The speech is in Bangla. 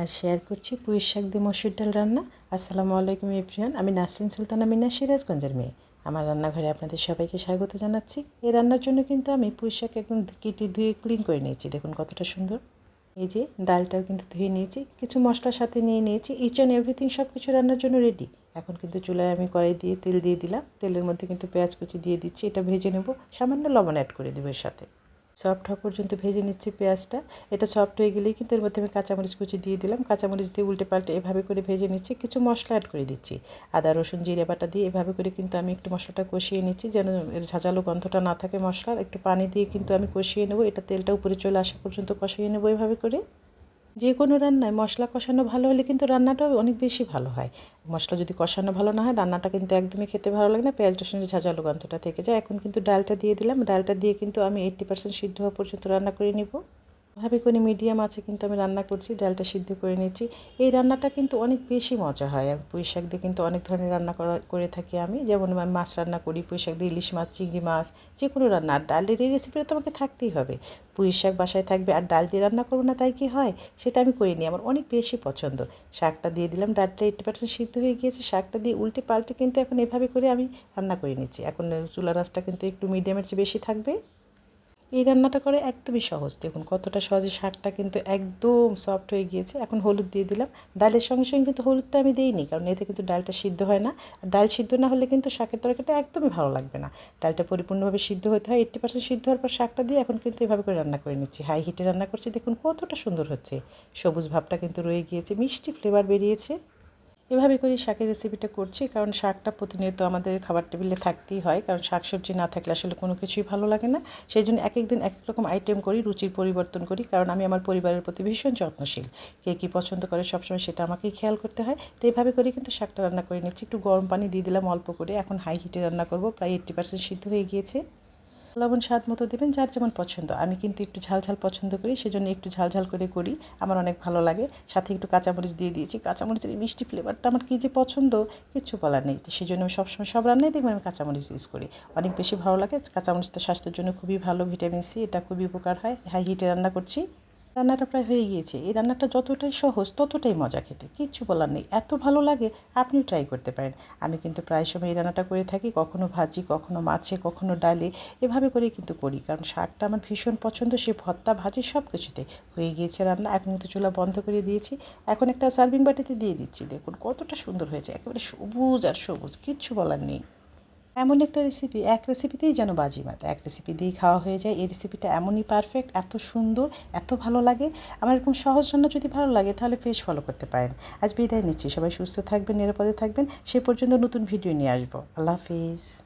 আজ শেয়ার করছি পুঁই শাক দিয়ে মসুর ডাল রান্না। আসসালামু আলাইকুম এভরিয়ান আমি নাসরিন সুলতানা মিনা, সিরাজগঞ্জের মেয়ে। আমার রান্নাঘরে আপনাদের সবাইকে স্বাগত জানাচ্ছি। এই রান্নার জন্য কিন্তু আমি পুঁই শাক একদম কেটে ধুয়ে ক্লিন করে নিয়েছি, দেখুন কতটা সুন্দর। এই যে ডালটাও কিন্তু ধুয়ে নিয়েছি, কিছু মশলার সাথে নিয়ে নিয়েছি ইচ অ্যান্ড এভরিথিং সব কিছু রান্নার জন্য রেডি এখন কিন্তু চুলায় আমি কড়াই দিয়ে তেল দিয়ে দিলাম, তেলের মধ্যে কিন্তু পেঁয়াজ কুচি দিয়ে দিচ্ছি, এটা ভেজে নেব, সামান্য লবণ অ্যাড করে দেবো এর সাথে। সফট হওয়া পর্যন্ত ভেজে নিচ্ছি পেঁয়াজটা। এটা সফট হয়ে গেলেই কিন্তু এর মধ্যে আমি কাঁচামরিচ কুচি দিয়ে দিলাম। কাঁচামরিচ দিয়ে উল্টে পাল্টে এভাবে করে ভেজে নিচ্ছি। কিছু মশলা অ্যাড করে দিচ্ছি। আদা, রসুন, জিরে বাটা দিয়ে এভাবে করে কিন্তু আমি একটু মশলাটা কষিয়ে নিচ্ছি যেন এর ঝাঁঝালো গন্ধটা না থাকে মশলার। একটু পানি দিয়ে কিন্তু আমি কষিয়ে নেব। এটা তেলটা উপরে চলে আসা পর্যন্ত কষিয়ে নেব এভাবে করে। যে কোনো রান্নায় মশলা কষানো ভালো হলে কিন্তু রান্নাটাও অনেক বেশি ভালো হয়। মশলা যদি কষানো ভালো না হয়, রান্নাটা কিন্তু একদমই খেতে ভালো লাগে না। পেঁয়াজ, রসুনের ঝাঁঝালো গন্ধটা থেকে যায়। এখন কিন্তু ডালটা দিয়ে দিলাম। ডালটা দিয়ে কিন্তু আমি এইট্টি পার্সেন্ট সিদ্ধ হওয়া পর্যন্ত রান্না করে নিব। ভাবে করে মিডিয়াম আছে, কিন্তু আমি রান্না করছি, ডালটা সিদ্ধ করে নিচ্ছি। এই রান্নাটা কিন্তু অনেক বেশি মজা হয়। আমি পুঁই শাক দিয়ে কিন্তু অনেক ধরনের রান্না করা, করে থাকি আমি। যেমন আমি মাছ রান্না করি, পুঁই শাক দিয়ে ইলিশ মাছ, চিংড়ি মাছ যে কোনো রান্না। আর ডালের এই রেসিপিটা তো আমাকে থাকতেই হবে। পুঁই শাক বাসায় থাকবে, আর ডাল দিয়ে রান্না করব না, তাই কি হয়? সেটা আমি করে নিই আমার অনেক বেশি পছন্দ। শাকটা দিয়ে দিলাম, ডালটা এইটটি পার্সেন্ট সিদ্ধ হয়ে গিয়েছে। শাকটা দিয়ে উল্টে পাল্টে কিন্তু এখন এভাবে করে আমি রান্না করে নিচ্ছি। এখন চুলা রাসটা কিন্তু একটু মিডিয়ামের চেয়ে বেশি থাকবে। এই রান্নাটা করে একদমই সহজ। দেখুন কতটা সহজে শাকটা কিন্তু একদম সফট হয়ে গিয়েছে। এখন হলুদ দিয়ে দিলাম। ডালের সঙ্গে সঙ্গে কিন্তু হলুদটা আমি দিইনি, কারণ এতে কিন্তু ডালটা সিদ্ধ হয় না। ডাল সিদ্ধ না হলে কিন্তু শাকের তরকারিটা একদমই ভালো লাগবে না। ডালটা পরিপূর্ণভাবে সিদ্ধ হতে হয়। এইট্টি পার্সেন্ট সিদ্ধ হওয়ার পর শাকটা দিয়ে এখন কিন্তু এভাবে করে রান্না করে নিচ্ছি। হাই হিটে রান্না করছি। দেখুন কতটা সুন্দর হচ্ছে। সবুজ ভাবটা কিন্তু রয়ে গিয়েছে। মিষ্টি ফ্লেভার বেরিয়েছে। এভাবে করে শাকের রেসিপিটা করছি, কারণ শাকটা প্রতিনিয়ত আমাদের খাবার টেবিলে থাকতেই হয়, কারণ শাক সবজি না থাকলে আসলে কোনো কিছুই ভালো লাগে না। সেই জন্য এক একদিন এক এক রকম আইটেম করি, রুচির পরিবর্তন করি, কারণ আমি আমার পরিবারের প্রতি ভীষণ যত্নশীল। কে কী পছন্দ করে সবসময় সেটা আমাকেই খেয়াল করতে হয়। তো এইভাবে করে কিন্তু শাকটা রান্না করে নিচ্ছি। একটু গরম পানি দিয়ে দিলাম অল্প করে, এখন হাই হিটে রান্না করব, প্রায় এইট্টি পার্সেন্ট সিদ্ধ হয়ে গিয়েছে। লবণ স্বাদ মতো দেবেন, যার যেমন পছন্দ। আমি কিন্তু একটু ঝাল ঝাল পছন্দ করি, সেজন্য একটু ঝাল ঝাল করে করি। আমার অনেক ভালো লাগে। সাথে একটু কাঁচামরিচ দিয়ে দিয়েছি। কাঁচামরিচের এই মিষ্টি ফ্লেভারটা আমার কী যে পছন্দ, কিচ্ছু বলার নেই। সেই জন্য আমি সবসময় সব রান্নাই দেখবেন আমি কাঁচামরিচ ইউজ করি। অনেক বেশি ভালো লাগে। কাঁচামরিচ তো স্বাস্থ্যের জন্য খুবই ভালো ভিটামিন সি এটা খুবই উপকার হয়। হাই হিটে রান্না করছি। রান্নাটা প্রায় হয়ে গিয়েছে। এই রান্নাটা যতটাই সহজ, ততটাই মজা খেতে। কিচ্ছু বলার নেই। এত ভালো লাগে, আপনিও ট্রাই করতে পারেন। আমি কিন্তু প্রায় সময় এই রান্নাটা করে থাকি, কখনো ভাজি, কখনো মাছে, কখনো ডালে। এভাবে করেই কিন্তু করি। কারণ শাকটা আমার ভীষণ পছন্দ, সে ভর্তা, ভাজি সব কিছুতে হয়ে গিয়েছে রান্না। এখন কিন্তু চুলা বন্ধ করে দিয়েছি। এখন একটা সার্ভিং বাটিতে দিয়ে দিচ্ছি। দেখুন কতটা সুন্দর হয়েছে। একেবারে সবুজ আর সবুজ, কিচ্ছু বলার নেই। এমন একটা রেসিপি এক রেসিপিতেই যেন বাজি বাজিমাত এক রেসিপি দিয়েই খাওয়া হয়ে যায়। এই রেসিপিটা এমনই পারফেক্ট এত সুন্দর, এত ভালো লাগে। আমার এরকম সহজ রান্না যদি ভালো লাগে, তাহলে পেজ ফলো করতে পারেন। আজ বিদায় নিচ্ছি। সবাই সুস্থ থাকবেন, নিরাপদে থাকবেন। সে পর্যন্ত নতুন ভিডিও নিয়ে আসব। আল্লাহ হাফিজ।